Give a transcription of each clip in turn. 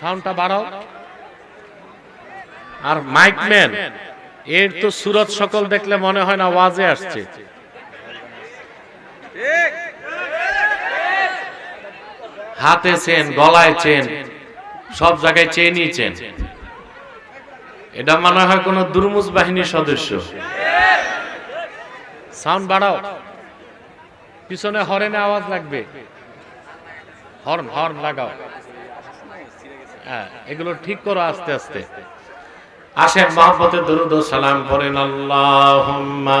সাউন্ডটা বাড়াও। আর মাইকম্যান এর তো সুরত সকল দেখলে মনে হয় না ওয়াজে আসছে। হাতে চেন, গলায় চেন, সব জায়গায় চেনই চেন। এটা মনে হয় কোন দুর্মুজ বাহিনীর সদস্য। সাউন্ড বাড়াও। পিছনে হরেনে আওয়াজ লাগবে। হর্ন হর্ন লাগাও। হ্যাঁ এগুলো ঠিক করো আস্তে আস্তে। আসেন মহব্বতে দরুদ সালাম করেন আল্লাহুম্মা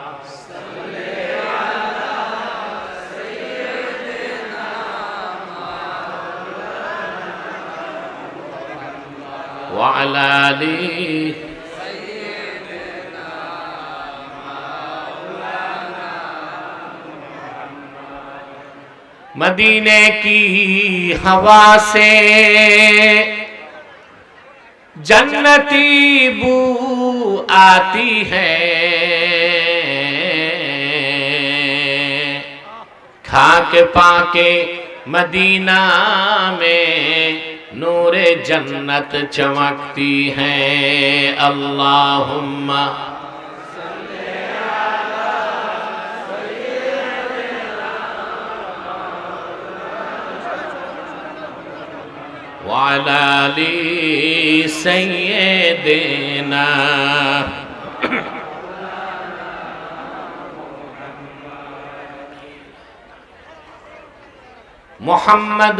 وعلى آل مدینے کی ہوا سے جنتی بو آتی ہے کھا کے پا کے مدینہ میں जन्नत चमकती है अल्लाहुम्मा वाली सैय देना मोहम्मद